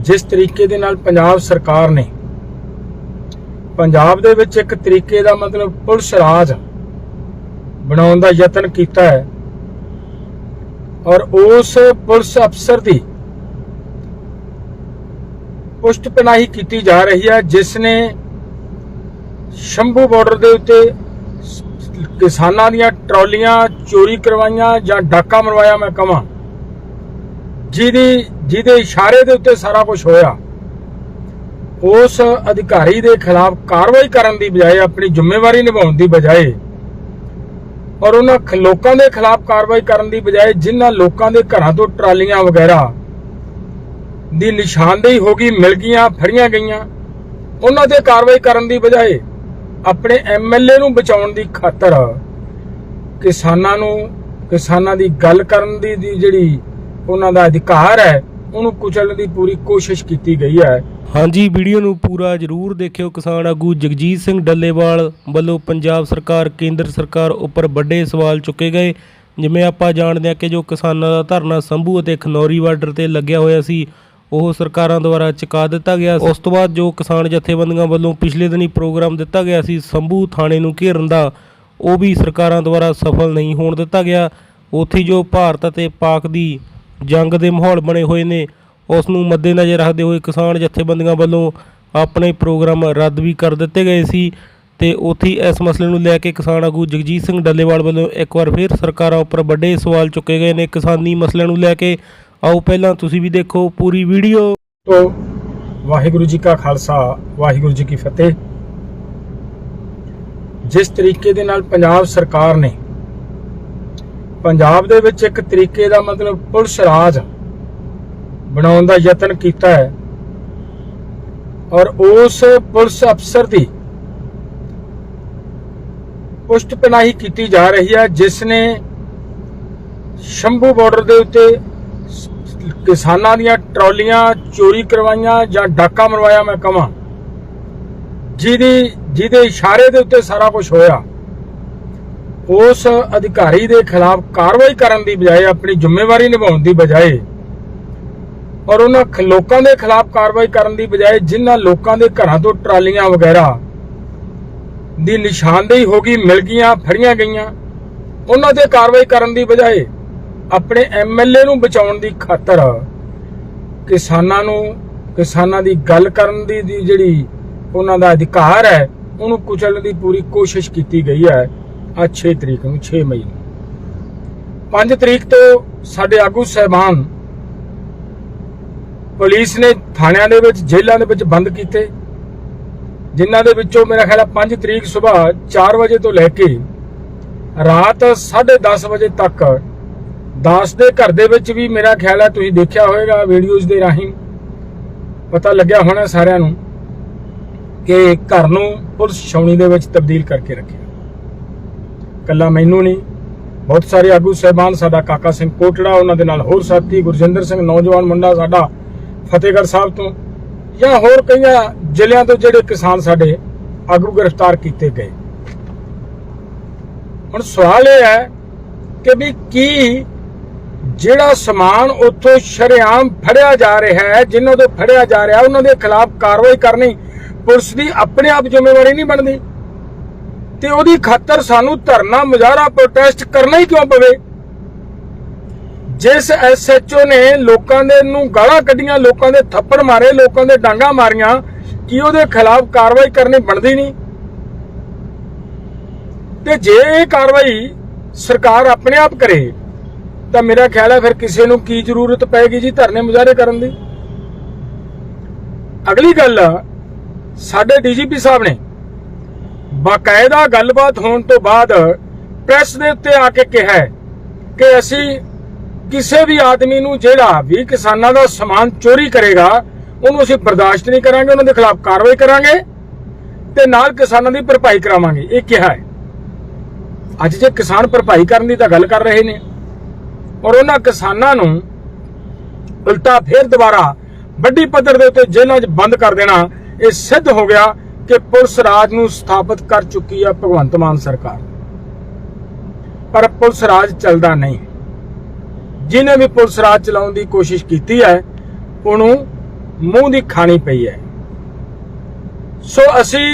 ਜਿਸ ਤਰੀਕੇ ਦੇ ਨਾਲ ਪੰਜਾਬ ਸਰਕਾਰ ਨੇ, ਪੰਜਾਬ ਦੇ ਵਿੱਚ ਇੱਕ ਤਰੀਕੇ ਦਾ ਮਤਲਬ ਪੁਲਿਸ ਰਾਜ ਬਣਾਉਣ ਦਾ ਯਤਨ ਕੀਤਾ ਹੈ ਔਰ ਉਸ ਪੁਲਿਸ ਅਫਸਰ ਦੀ ਪੁਸ਼ਟ ਪਨਾਹੀ ਕੀਤੀ ਜਾ ਰਹੀ ਹੈ, ਜਿਸ ਨੇ ਸ਼ੰਭੂ ਬਾਰਡਰ ਦੇ ਉੱਤੇ ਕਿਸਾਨਾਂ ਦੀਆਂ ਟਰਾਲੀਆਂ ਚੋਰੀ ਕਰਵਾਈਆਂ ਜਾਂ ਡਾਕਾ ਮਰਵਾਇਆ ਮੈਂ ਕਹਾਂ। ਜਿਹਦੀ ਜਿਹਦੇ ਇਸ਼ਾਰੇ ਦੇ ਉੱਤੇ ਸਾਰਾ ਕੁਝ ਹੋਇਆ, ਉਸ ਅਧਿਕਾਰੀ ਦੇ ਖਿਲਾਫ ਕਾਰਵਾਈ ਕਰਨ ਦੀ ਬਜਾਏ, ਆਪਣੀ ਜ਼ਿੰਮੇਵਾਰੀ ਨਿਭਾਉਣ ਦੀ ਬਜਾਏ ਔਰ ਉਹਨਾਂ ਲੋਕਾਂ ਦੇ ਖਿਲਾਫ ਕਾਰਵਾਈ ਕਰਨ ਦੀ ਬਜਾਏ ਜਿਨ੍ਹਾਂ ਲੋਕਾਂ ਦੇ ਘਰਾਂ ਤੋਂ ਟਰਾਲੀਆਂ ਵਗੈਰਾ ਦੀ ਨਿਸ਼ਾਨਦੇਹੀ ਹੋ ਗਈ, ਮਿਲ ਗਈਆਂ, ਫੜੀਆਂ ਗਈਆਂ, ਉਹਨਾਂ ਤੇ ਕਾਰਵਾਈ ਕਰਨ ਦੀ ਬਜਾਏ ਆਪਣੇ ਐਮਐਲਏ ਨੂੰ ਬਚਾਉਣ ਦੀ ਖਾਤਰ ਕਿਸਾਨਾਂ ਨੂੰ, ਕਿਸਾਨਾਂ ਦੀ ਗੱਲ ਕਰਨ ਦੀ ਜਿਹੜੀ ਉਹਨਾਂ ਦਾ ਅਧਿਕਾਰ ਹੈ, ਉਹਨੂੰ ਕੁਚਲਣ ਦੀ ਪੂਰੀ ਕੋਸ਼ਿਸ਼ ਕੀਤੀ ਗਈ ਹੈ। ਹਾਂਜੀ, ਵੀਡੀਓ ਨੂੰ ਪੂਰਾ ਜਰੂਰ ਦੇਖਿਓ ਕਿਸਾਨ ਆਗੂ ਜਗਜੀਤ ਸਿੰਘ ਡੱਲੇਵਾਲ ਵੱਲੋਂ ਪੰਜਾਬ ਸਰਕਾਰ, ਕੇਂਦਰ ਸਰਕਾਰ ਉੱਪਰ ਵੱਡੇ ਸਵਾਲ ਚੁੱਕੇ ਗਏ। ਜਿਵੇਂ ਆਪਾਂ ਜਾਣਦੇ ਹਾਂ ਕਿ ਜੋ ਕਿਸਾਨਾਂ ਦਾ ਧਰਨਾ ਸੰਭੂ ਅਤੇ ਖਨੌਰੀ ਬਾਰਡਰ ਤੇ ਲੱਗਿਆ ਹੋਇਆ ਸੀ, ਉਹ ਸਰਕਾਰਾਂ ਦੁਆਰਾ ਚੁਕਾ ਦਿੱਤਾ ਗਿਆ ਉਸ ਤੋਂ ਬਾਅਦ ਜੋ ਕਿਸਾਨ ਜਥੇਬੰਦੀਆਂ ਵੱਲੋਂ ਪਿਛਲੇ ਦਿਨੀ ਪ੍ਰੋਗਰਾਮ ਦਿੱਤਾ ਗਿਆ ਸੀ, ਸੰਭੂ ਥਾਣੇ ਨੂੰ ਘੇਰਨ ਦਾ, ਉਹ ਵੀ ਸਰਕਾਰਾਂ ਦੁਆਰਾ ਸਫਲ ਨਹੀਂ ਹੋਣ ਦਿੱਤਾ ਗਿਆ। ਉੱਥੇ ਜੋ ਭਾਰਤ ਅਤੇ ਪਾਕ ਦੀ ਜੰਗ ਦੇ ਮਾਹੌਲ ਬਣੇ ਹੋਏ ਨੇ। ਉਸ ਨੂੰ ਮੱਦੇਨਜ਼ਰ ਰੱਖਦੇ ਹੋਏ ਕਿਸਾਨ ਜਥੇਬੰਦੀਆਂ ਵੱਲੋਂ ਆਪਣੇ ਪ੍ਰੋਗਰਾਮ ਰੱਦ ਵੀ ਕਰ ਦਿੱਤੇ ਗਏ ਸੀ ਤੇ ਉੱਥੇ ਇਸ ਮਸਲੇ ਨੂੰ ਲੈ ਕੇ ਕਿਸਾਨ ਆਗੂ ਜਗਜੀਤ ਸਿੰਘ ਡੱਲੇਵਾਲ ਵੱਲੋਂ ਇੱਕ ਵਾਰ ਫਿਰ ਸਰਕਾਰਾਂ ਉੱਪਰ ਵੱਡੇ ਸਵਾਲ ਚੁੱਕੇ ਗਏ ਨੇ। ਕਿਸਾਨੀ ਮਸਲਿਆਂ ਨੂੰ ਲੈ ਕੇ ਆਓ ਪਹਿਲਾਂ ਤੁਸੀਂ ਵੀ ਦੇਖੋ ਪੂਰੀ ਵੀਡੀਓ। ਤੋ ਵਾਹਿਗੁਰੂ ਜੀ ਕਾ ਖਾਲਸਾ, ਵਾਹਿਗੁਰੂ ਜੀ ਕੀ ਫਤਿਹ। ਜਿਸ ਤਰੀਕੇ ਦੇ ਨਾਲ ਪੰਜਾਬ ਸਰਕਾਰ ਨੇ ਪੰਜਾਬ ਦੇ ਵਿੱਚ ਇੱਕ ਤਰੀਕੇ ਦਾ ਮਤਲਬ ਪੁਲਿਸ ਰਾਜ ਬਣਾਉਣ ਦਾ ਯਤਨ ਕੀਤਾ ਹੈ ਔਰ ਉਸ ਪੁਲਿਸ ਅਫਸਰ ਦੀ ਪੁਸ਼ਟ ਪਨਾਹੀ ਕੀਤੀ ਜਾ ਰਹੀ ਹੈ, ਜਿਸ ਨੇ ਸ਼ੰਭੂ ਬਾਰਡਰ ਦੇ ਉੱਤੇ ਕਿਸਾਨਾਂ ਦੀਆਂ ਟਰਾਲੀਆਂ ਚੋਰੀ ਕਰਵਾਈਆਂ ਜਾਂ ਡਾਕਾ ਮਰਵਾਇਆ ਮੈਂ ਕਹਾਂ, ਜਿਹਦੀ, ਜਿਹਦੇ ਇਸ਼ਾਰੇ ਦੇ ਉੱਤੇ ਸਾਰਾ ਕੁਝ ਹੋਇਆ। ਉਸ ਅਧਿਕਾਰੀ ਦੇ ਖਿਲਾਫ ਕਾਰਵਾਈ ਕਰਨ ਦੀ ਬਜਾਏ, ਆਪਣੀ ਜ਼ਿੰਮੇਵਾਰੀ ਨਿਭਾਉਣ ਦੀ ਬਜਾਏ ਔਰ ਉਹਨਾਂ ਲੋਕਾਂ ਦੇ ਖਿਲਾਫ ਕਾਰਵਾਈ ਕਰਨ ਦੀ ਬਜਾਏ ਜਿਨ੍ਹਾਂ ਲੋਕਾਂ ਦੇ ਘਰਾਂ ਤੋਂ ਟਰਾਲੀਆਂ ਵਗੈਰਾ ਦੀ ਨਿਸ਼ਾਨਦੇਹੀ ਹੋ ਗਈ, ਮਿਲ ਗਈਆਂ, ਫੜੀਆਂ ਗਈਆਂ, ਉਹਨਾਂ ਤੇ ਕਾਰਵਾਈ ਕਰਨ ਦੀ ਬਜਾਏ ਆਪਣੇ ਐਮਐਲਏ ਨੂੰ ਬਚਾਉਣ ਦੀ ਖਾਤਰ ਕਿਸਾਨਾਂ ਨੂੰ, ਕਿਸਾਨਾਂ ਦੀ ਗੱਲ ਕਰਨ ਦੀ ਜਿਹੜੀ ਉਹਨਾਂ ਦਾ ਅਧਿਕਾਰ ਹੈ, ਉਹਨੂੰ ਕੁਚਲਣ ਦੀ ਪੂਰੀ ਕੋਸ਼ਿਸ਼ ਕੀਤੀ ਗਈ ਹੈ। ਆ 6 ਤਰੀਕ ਨੂੰ 6 ਮਈ ਨੂੰ। 5 ਤਰੀਕ ਤੋਂ ਸਾਡੇ ਆਗੂ ਸਹਿਬਾਨ ਪੁਲਿਸ ਨੇ ਥਾਣਿਆਂ ਦੇ ਵਿੱਚ, ਜੇਲ੍ਹਾਂ ਦੇ ਵਿੱਚ ਬੰਦ ਕੀਤੇ, ਜਿਨ੍ਹਾਂ ਦੇ ਵਿੱਚੋਂ ਮੇਰਾ ਖਿਆਲ ਹੈ 5 ਤਰੀਕ ਸਵੇਰ 4 ਵਜੇ ਤੋਂ ਲੈ ਕੇ ਰਾਤ 10:30 ਵਜੇ ਤੱਕ, ਦਾਸ ਦੇ ਘਰ ਦੇ ਵਿੱਚ ਵੀ ਮੇਰਾ ਖਿਆਲ ਹੈ ਤੁਸੀਂ ਦੇਖਿਆ ਹੋਵੇਗਾ ਵੀਡੀਓਜ਼ ਦੇ ਰਾਹੀਂ, ਪਤਾ ਲੱਗਿਆ ਹੋਣਾ ਸਾਰਿਆਂ ਨੂੰ ਕਿ ਘਰ ਨੂੰ ਪੁਲਿਸ ਛਾਉਣੀ ਦੇ ਵਿੱਚ ਤਬਦੀਲ ਕਰਕੇ ਰੱਖਿਆ। ਕੱਲਾ ਮੈਨੂੰ ਨਹੀਂ, ਬਹੁਤ ਸਾਰੇ ਆਗੂ ਸਹਿਬਾਨ, ਸਾਡਾ ਕਾਕਾ ਸਿੰਘ ਕੋਟੜਾ, ਉਹਨਾਂ ਦੇ ਨਾਲ ਹੋਰ ਸਾਥੀ, ਗੁਰਜਿੰਦਰ ਸਿੰਘ, ਨੌਜਵਾਨ ਮੁੰਡਾ ਸਾਡਾ ਫਤਿਹਗੜ੍ਹ ਸਾਹਿਬ ਤੋਂ, ਜਾਂ ਹੋਰ ਕਈਆਂ ਜ਼ਿਲ੍ਹਿਆਂ ਤੋਂ ਜਿਹੜੇ ਕਿਸਾਨ ਸਾਡੇ ਆਗੂ ਗ੍ਰਿਫਤਾਰ ਕੀਤੇ ਗਏ। ਹੁਣ ਸਵਾਲ ਇਹ ਹੈ ਕਿ ਵੀ ਕੀ ਜਿਹੜਾ ਸਮਾਨ ਉੱਥੋਂ ਸ਼ਰੇਆਮ ਫੜਿਆ ਜਾ ਰਿਹਾ ਹੈ, ਜਿਨ੍ਹਾਂ ਤੋਂ ਫੜਿਆ ਜਾ ਰਿਹਾ, ਉਹਨਾਂ ਦੇ ਖਿਲਾਫ ਕਾਰਵਾਈ ਕਰਨੀ ਪੁਲਿਸ ਦੀ ਆਪਣੇ ਆਪ ਜ਼ਿੰਮੇਵਾਰੀ ਨਹੀਂ ਬਣਦੀ। ਤੇ ਉਹਦੀ ਖਾਤਰ ਸਾਨੂੰ ਧਰਨਾ ਮੁਜ਼ਾਹਰਾ ਪ੍ਰੋਟੈਸਟ ਕਰਨਾ ਹੀ ਕਿਉਂ ਪਵੇ? ਜਿਸ ਐਸਐਚਓ ਨੇ ਲੋਕਾਂ ਦੇ ਨੂੰ ਗਾਲਾਂ ਕੱਢੀਆਂ, ਲੋਕਾਂ ਦੇ ਥੱਪੜ ਮਾਰੇ, ਲੋਕਾਂ ਦੇ ਡਾਂਗਾ ਮਾਰੀਆਂ, ਕੀ ਉਹਦੇ ਖਿਲਾਫ ਕਾਰਵਾਈ ਕਰਨੀ ਬਣਦੀ ਨਹੀਂ? ਤੇ ਜੇ ਇਹ ਕਾਰਵਾਈ ਸਰਕਾਰ ਆਪਣੇ ਆਪ ਕਰੇ, ਤਾਂ ਮੇਰਾ ਖਿਆਲ ਹੈ ਫਿਰ ਕਿਸੇ ਨੂੰ ਕੀ ਜ਼ਰੂਰਤ ਪੈਗੀ ਜੀ ਧਰਨੇ ਮੁਜ਼ਾਹਰੇ ਕਰਨ ਦੀ? ਅਗਲੀ ਗੱਲ, ਸਾਡੇ ਡੀਜੀਪੀ ਸਾਹਿਬ ਨੇ ਬਾਕਾਇਦਾ ਗੱਲਬਾਤ ਹੋਣ ਤੋਂ ਬਾਅਦ ਪ੍ਰੈਸ ਦੇ ਉੱਤੇ ਆ ਕੇ ਕਿਹਾ ਹੈ ਕਿ ਅਸੀਂ ਕਿਸੇ ਵੀ ਆਦਮੀ ਨੂੰ ਜਿਹੜਾ ਵੀ ਕਿਸਾਨਾਂ ਦਾ ਸਮਾਨ ਚੋਰੀ ਕਰੇਗਾ, ਉਹਨੂੰ ਅਸੀਂ ਬਰਦਾਸ਼ਤ ਨਹੀਂ ਕਰਾਂਗੇ, ਉਹਨਾਂ ਦੇ ਖਿਲਾਫ ਕਾਰਵਾਈ ਕਰਾਂਗੇ ਤੇ ਨਾਲ ਕਿਸਾਨਾਂ ਦੀ ਭਰਪਾਈ ਕਰਾਵਾਂਗੇ। ਇਹ ਕਿਹਾ ਹੈ। ਅੱਜ ਜੇ ਕਿਸਾਨ ਭਰਪਾਈ ਕਰਨ ਦੀ ਤਾਂ ਗੱਲ ਕਰ ਰਹੇ ਨੇ ਔਰ ਉਹਨਾਂ ਕਿਸਾਨਾਂ ਨੂੰ ਉਲਟਾ ਫੇਰ ਦੁਬਾਰਾ ਵੱਡੀ ਪੱਧਰ ਦੇ ਉੱਤੇ ਜੇਲ੍ਹਾਂ 'ਚ ਬੰਦ ਕਰ ਦੇਣਾ, ਇਹ ਸਿੱਧ ਹੋ ਗਿਆ। ਕਿ ਪੁਲਿਸ ਰਾਜ ਨੂੰ ਸਥਾਪਿਤ ਕਰ ਚੁੱਕੀ ਹੈ ਭਗਵੰਤ ਮਾਨ ਸਰਕਾਰ। ਪਰ ਪੁਲਿਸ ਰਾਜ ਚੱਲਦਾ ਨਹੀਂ। ਜਿਹਨੇ ਵੀ ਪੁਲਿਸ ਰਾਜ ਚਲਾਉਣ ਦੀ ਕੋਸ਼ਿਸ਼ ਕੀਤੀ ਹੈ, ਉਹਨੂੰ ਮੂੰਹ ਦੀ ਖਾਣੀ ਪਈ ਹੈ। ਸੋ ਅਸੀਂ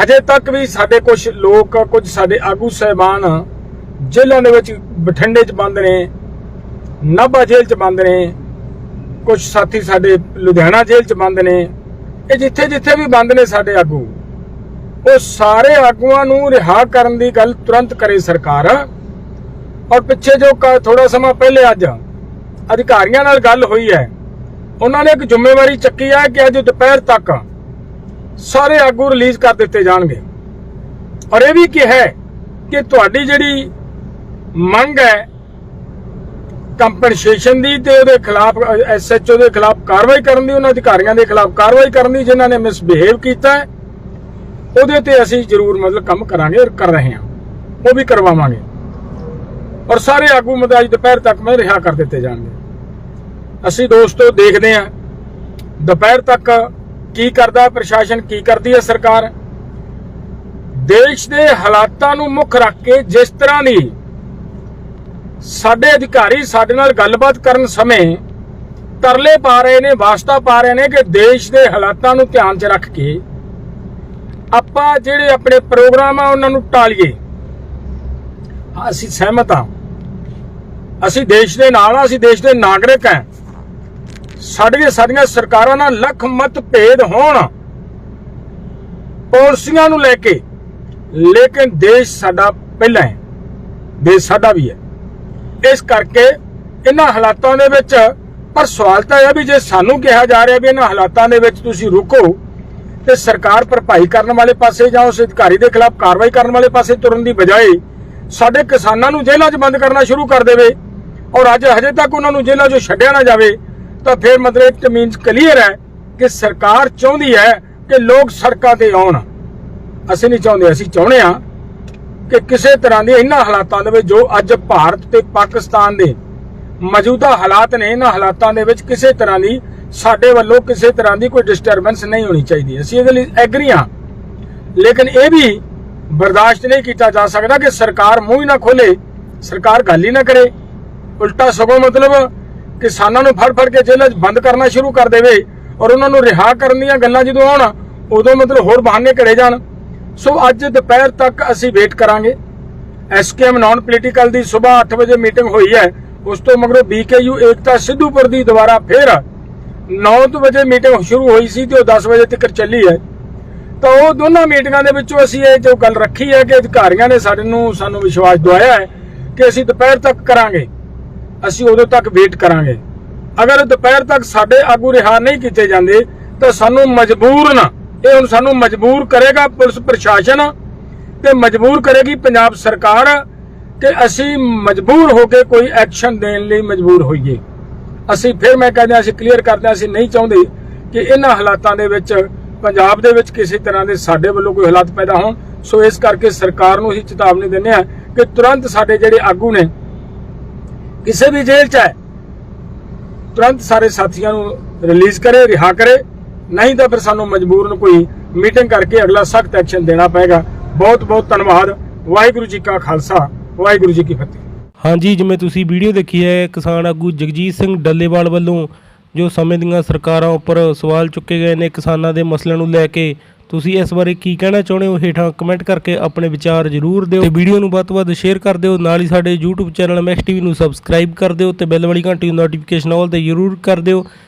ਹਜੇ ਤੱਕ ਵੀ ਸਾਡੇ ਕੁਝ ਲੋਕ, ਕੁਝ ਸਾਡੇ ਆਗੂ ਸਹਿਬਾਨ ਜੇਲ੍ਹਾਂ ਦੇ ਵਿੱਚ ਬਠਿੰਡੇ 'ਚ ਬੰਦ ਨੇ, ਨਾਭਾ ਜੇਲ੍ਹ 'ਚ ਬੰਦ ਨੇ, ਕੁਝ ਸਾਥੀ ਸਾਡੇ ਲੁਧਿਆਣਾ ਜੇਲ੍ਹ 'ਚ ਬੰਦ ਨੇ ਇਹ ਜਿੱਥੇ ਜਿੱਥੇ ਵੀ ਬੰਦ ਨੇ ਸਾਡੇ ਆਗੂ, ਉਹ ਸਾਰੇ ਆਗੂਆਂ ਨੂੰ ਰਿਹਾ ਕਰਨ ਦੀ ਗੱਲ ਤੁਰੰਤ ਕਰੇ ਸਰਕਾਰ। ਔਰ ਪਿੱਛੇ ਜੋ ਥੋੜਾ ਸਮਾਂ ਪਹਿਲੇ ਅੱਜ ਅਧਿਕਾਰੀਆਂ ਨਾਲ ਗੱਲ ਹੋਈ ਹੈ, ਉਹਨਾਂ ਨੇ ਇੱਕ ਜ਼ਿੰਮੇਵਾਰੀ ਚੱਕੀ ਹੈ ਕਿ ਅੱਜ ਦੁਪਹਿਰ ਤੱਕ ਸਾਰੇ ਆਗੂ ਰਿਲੀਜ਼ ਕਰ ਦਿੱਤੇ ਜਾਣਗੇ। ਔਰ ਇਹ ਵੀ ਕਿਹਾ ਕਿ ਤੁਹਾਡੀ ਜਿਹੜੀ ਮੰਗ ਹੈ ਕੰਪਨਸੇਸ਼ਨ ਦੀ ਤੇ ਉਹਦੇ ਖਿਲਾਫ ਐਸਐਚਓ ਦੇ ਖਿਲਾਫ ਕਾਰਵਾਈ ਕਰਨ ਦੀ, ਉਹਨਾਂ ਅਧਿਕਾਰੀਆਂ ਦੇ ਖਿਲਾਫ ਕਾਰਵਾਈ ਕਰਨ ਦੀ, ਜਿਨ੍ਹਾਂ ਨੇ ਮਿਸਬਿਹੇਵ ਕੀਤਾ ਉਹਦੇ ਤੇ ਅਸੀਂ ਜ਼ਰੂਰ ਮਤਲਬ ਕੰਮ ਕਰਾਂਗੇ ਔਰ ਕਰ ਰਹੇ ਹਾਂ। ਉਹ ਵੀ ਕਰਵਾਵਾਂਗੇ। ਔਰ ਸਾਰੇ ਆਗੂ ਮਤਲਬ ਅੱਜ ਦੁਪਹਿਰ ਤੱਕ ਮੈਂ ਰਿਹਾ ਕਰ ਦਿੱਤੇ ਜਾਣਗੇ। ਅਸੀਂ ਦੋਸਤੋ ਦੇਖਦੇ ਹਾਂ, ਦੁਪਹਿਰ ਤੱਕ ਕੀ ਕਰਦਾ ਪ੍ਰਸ਼ਾਸਨ ਕੀ ਕਰਦੀ ਹੈ ਸਰਕਾਰ। ਦੇਸ਼ ਦੇ ਹਾਲਾਤਾਂ ਨੂੰ ਮੁੱਖ ਰੱਖ ਕੇ ਜਿਸ ਤਰ੍ਹਾਂ ਦੀ ਸਾਡੇ ਅਧਿਕਾਰੀ ਸਾਡੇ ਨਾਲ ਗੱਲਬਾਤ ਕਰਨ ਸਮੇਂ ਤਰਲੇ ਪਾ ਰਹੇ ਨੇ, ਵਾਸਤਾ ਪਾ ਰਹੇ ਨੇ ਕਿ ਦੇਸ਼ ਦੇ ਹਾਲਾਤਾਂ ਨੂੰ ਧਿਆਨ 'ਚ ਰੱਖ ਕੇ ਆਪਾਂ ਜਿਹੜੇ ਆਪਣੇ ਪ੍ਰੋਗਰਾਮ ਆ, ਉਹਨਾਂ ਨੂੰ ਟਾਲੀਏ। ਅਸੀਂ ਸਹਿਮਤ ਹਾਂ। ਅਸੀਂ ਦੇਸ਼ ਦੇ ਨਾਲ ਆ ਅਸੀਂ ਦੇਸ਼ ਦੇ ਨਾਗਰਿਕ ਹਾਂ। ਸਾਡੀਆਂ ਸਾਡੀਆਂ ਸਰਕਾਰਾਂ ਨਾਲ ਲੱਖ ਮਤ ਭੇਦ ਹੋਣ। ਪਾਲਿਸੀਆਂ ਨੂੰ ਲੈ ਕੇ। ਲੇਕਿਨ ਦੇਸ਼ ਸਾਡਾ ਪਹਿਲਾਂ ਹੈ। ਦੇਸ਼ ਸਾਡਾ ਵੀ ਹੈ। ਇਸ ਕਰਕੇ ਇਹਨਾਂ ਹਾਲਾਤਾਂ ਦੇ ਵਿੱਚ, ਪਰ ਸਵਾਲ ਤਾਂ ਇਹ ਵੀ ਜੇ ਸਾਨੂੰ ਕਿਹਾ ਜਾ ਰਿਹਾ ਵੀ ਇਹਨਾਂ ਹਾਲਾਤਾਂ ਦੇ ਵਿੱਚ ਤੁਸੀਂ ਰੁਕੋ ਤੇ ਸਰਕਾਰ ਭਰਪਾਈ ਕਰਨ ਵਾਲੇ ਪਾਸੇ ਜਾਂ ਉਸ ਅਧਿਕਾਰੀ ਦੇ ਖਿਲਾਫ ਕਾਰਵਾਈ ਕਰਨ ਵਾਲੇ ਪਾਸੇ ਤੁਰਨ ਦੀ ਬਜਾਏ ਸਾਡੇ ਕਿਸਾਨਾਂ ਨੂੰ ਜੇਲ੍ਹਾਂ 'ਚ ਬੰਦ ਕਰਨਾ ਸ਼ੁਰੂ ਕਰ ਦੇਵੇ ਔਰ ਅੱਜ ਹਜੇ ਤੱਕ ਉਹਨਾਂ ਨੂੰ ਜੇਲ੍ਹਾਂ 'ਚੋਂ ਛੱਡਿਆ ਨਾ ਜਾਵੇ, ਤਾਂ ਫਿਰ ਮਤਲਬ ਇਟ ਮੀਨਸ ਕਲੀਅਰ ਹੈ ਕਿ ਸਰਕਾਰ ਚਾਹੁੰਦੀ ਹੈ ਕਿ ਲੋਕ ਸੜਕਾਂ ਤੇ ਆਉਣ। ਅਸੀਂ ਨਹੀਂ ਚਾਹੁੰਦੇ, ਅਸੀਂ ਚਾਹੁੰਦੇ ਹਾਂ ਕਿ ਕਿਸੇ ਤਰ੍ਹਾਂ ਦੇ ਇਹਨਾਂ ਹਾਲਾਤਾਂ ਦੇ ਵਿੱਚ ਜੋ ਅੱਜ ਭਾਰਤ ਤੇ ਪਾਕਿਸਤਾਨ ਦੇ ਮੌਜੂਦਾ ਹਾਲਾਤ ਨੇ, ਇਹਨਾਂ ਹਾਲਾਤਾਂ ਦੇ ਵਿੱਚ ਕਿਸੇ ਤਰ੍ਹਾਂ ਦੀ ਸਾਡੇ ਵੱਲੋਂ ਕਿਸੇ ਤਰ੍ਹਾਂ ਦੀ ਕੋਈ ਡਿਸਟਰਬੈਂਸ ਨਹੀਂ ਹੋਣੀ ਚਾਹੀਦੀ। ਅਸੀਂ ਇਹਦੇ ਲਈ ਐਗਰੀ ਹਾਂ। ਲੇਕਿਨ ਇਹ ਵੀ ਬਰਦਾਸ਼ਤ ਨਹੀਂ ਕੀਤਾ ਜਾ ਸਕਦਾ ਕਿ ਸਰਕਾਰ ਮੂੰਹ ਹੀ ਨਾ ਖੋਲੇ, ਸਰਕਾਰ ਗੱਲ ਹੀ ਨਾ ਕਰੇ। ਉਲਟਾ ਸਗੋਂ ਮਤਲਬ ਕਿਸਾਨਾਂ ਨੂੰ ਫੜ ਫੜ ਕੇ ਜੇਲ੍ਹਾਂ 'ਚ ਬੰਦ ਕਰਨਾ ਸ਼ੁਰੂ ਕਰ ਦੇਵੇ ਔਰ ਉਹਨਾਂ ਨੂੰ ਰਿਹਾ ਕਰਨ ਦੀਆਂ ਗੱਲਾਂ ਜਦੋਂ ਆਉਣ, ਉਦੋਂ ਮਤਲਬ ਹੋਰ ਬਹਾਨੇ ਘੜੇ ਜਾਣ। ਸੋ ਅੱਜ ਦੁਪਹਿਰ ਤੱਕ ਅਸੀਂ ਵੇਟ ਕਰਾਂਗੇ। ਐਸਕੇਐਮ ਨਾਨ ਪੋਲੀਟੀਕਲ ਦੀ ਸਵੇਰ 8 ਵਜੇ ਮੀਟਿੰਗ ਹੋਈ ਹੈ। ਉਸ ਤੋਂ ਮਗਰੋਂ ਬੀਕੇਯੂ ਏਕਤਾ ਸਿੱਧੂਪੁਰ ਦੀ ਦੁਬਾਰਾ ਫੇਰ 9 ਵਜੇ ਮੀਟਿੰਗ ਸ਼ੁਰੂ ਹੋਈ ਸੀ ਤੇ ਉਹ 10 ਵਜੇ ਤੱਕ ਚੱਲੀ ਹੈ। ਤਾਂ ਉਹ ਦੋਨਾਂ ਮੀਟਿੰਗਾਂ ਦੇ ਵਿੱਚੋਂ ਅਸੀਂ ਇਹ ਜੋ ਗੱਲ ਰੱਖੀ ਹੈ ਕਿ ਅਧਿਕਾਰੀਆਂ ਨੇ ਸਾਡੇ ਨੂੰ ਸਾਨੂੰ ਵਿਸ਼ਵਾਸ ਦਵਾਇਆ ਹੈ ਕਿ ਅਸੀਂ ਦੁਪਹਿਰ ਤੱਕ ਕਰਾਂਗੇ। ਅਸੀਂ ਉਦੋਂ ਤੱਕ ਵੇਟ ਕਰਾਂਗੇ। ਅਗਰ ਦੁਪਹਿਰ ਤੱਕ ਸਾਡੇ ਆਗੂ ਰਿਹਾ ਨਹੀਂ ਕੀਤੇ ਜਾਂਦੇ ਤਾਂ ਸਾਨੂੰ ਮਜਬੂਰ ਨਾ ਇਹ ਹੁਣ ਸਾਨੂੰ ਮਜਬੂਰ ਕਰੇਗਾ ਪੁਲਿਸ ਪ੍ਰਸ਼ਾਸਨ ਤੇ ਮਜਬੂਰ ਕਰੇਗੀ ਪੰਜਾਬ ਸਰਕਾਰ ਕਿ ਅਸੀਂ ਮਜਬੂਰ ਹੋ ਕੇ ਕੋਈ ਐਕਸ਼ਨ ਦੇਣ ਲਈ ਮਜਬੂਰ ਹੋਈਏ। ਅਸੀਂ ਫਿਰ ਮੈਂ ਕਹਿੰਦਾ, ਅਸੀਂ ਕਲੀਅਰ ਕਰਦੇ ਹਾਂ, ਅਸੀਂ ਨਹੀਂ ਚਾਹੁੰਦੇ ਕਿ ਇਹਨਾਂ ਹਾਲਾਤਾਂ ਦੇ ਵਿੱਚ, ਪੰਜਾਬ ਦੇ ਵਿੱਚ ਕਿਸੇ ਤਰ੍ਹਾਂ ਦੇ ਸਾਡੇ ਵੱਲੋਂ ਕੋਈ ਹਾਲਾਤ ਪੈਦਾ ਹੋਣ। ਸੋ ਇਸ ਕਰਕੇ ਸਰਕਾਰ ਨੂੰ ਹੀ ਚੇਤਾਵਨੀ ਦਿੰਦੇ ਹਾਂ ਕਿ ਤੁਰੰਤ ਸਾਡੇ ਜਿਹੜੇ ਆਗੂ ਨੇ, ਕਿਸੇ ਵੀ ਜੇਲ੍ਹ 'ਚ ਹੈ, ਤੁਰੰਤ ਸਾਰੇ ਸਾਥੀਆਂ ਨੂੰ ਰਿਲੀਜ਼ ਕਰੇ, ਰਿਹਾ ਕਰੇ। ਨਹੀਂ ਤਾਂ ਫਿਰ ਸਾਨੂੰ ਮਜਬੂਰਨ ਕੋਈ ਮੀਟਿੰਗ ਕਰਕੇ ਅਗਲਾ ਸਖਤ ਐਕਸ਼ਨ ਦੇਣਾ ਪਏਗਾ। ਬਹੁਤ ਬਹੁਤ ਧੰਨਵਾਦ। ਵਾਹਿਗੁਰੂ ਜੀ ਕਾ ਖਾਲਸਾ। ਵਾਹਿਗੁਰੂ ਜੀ ਕੀ ਫਤਿਹ। ਹਾਂਜੀ ਜਿਵੇਂ ਤੁਸੀਂ ਵੀਡੀਓ ਦੇਖੀ ਹੈ ਕਿਸਾਨ ਆਗੂ ਜਗਜੀਤ ਸਿੰਘ ਡੱਲੇਵਾਲ ਵੱਲੋਂ ਜੋ ਸਮੇਂ ਦੀਆਂ ਸਰਕਾਰਾਂ ਉੱਪਰ ਸਵਾਲ ਚੁੱਕੇ ਗਏ ਨੇ ਕਿਸਾਨਾਂ ਦੇ ਮਸਲਿਆਂ ਨੂੰ ਲੈ ਕੇ ਤੁਸੀਂ ਇਸ ਬਾਰੇ ਕੀ ਕਹਿਣਾ ਚਾਹੁੰਦੇ ਹੋ? ਹੇਠਾਂ ਕਮੈਂਟ ਕਰਕੇ ਆਪਣੇ ਵਿਚਾਰ ਜ਼ਰੂਰ ਦਿਓ। ਤੇ ਵੀਡੀਓ ਨੂੰ ਵੱਧ ਤੋਂ ਵੱਧ ਸ਼ੇਅਰ ਕਰ ਦਿਓ। ਨਾਲ ਹੀ ਸਾਡੇ YouTube ਚੈਨਲ ਮੈਕਸ ਟੀਵੀ ਨੂੰ ਸਬਸਕ੍ਰਾਈਬ ਕਰ ਦਿਓ ਤੇ ਬੈਲ ਵਾਲੀ ਘੰਟੀ ਨੂੰ ਨੋਟੀਫਿਕੇਸ਼ਨ ਆਲ ਤੇ ਜ਼ਰੂਰ ਕਰ ਦਿਓ।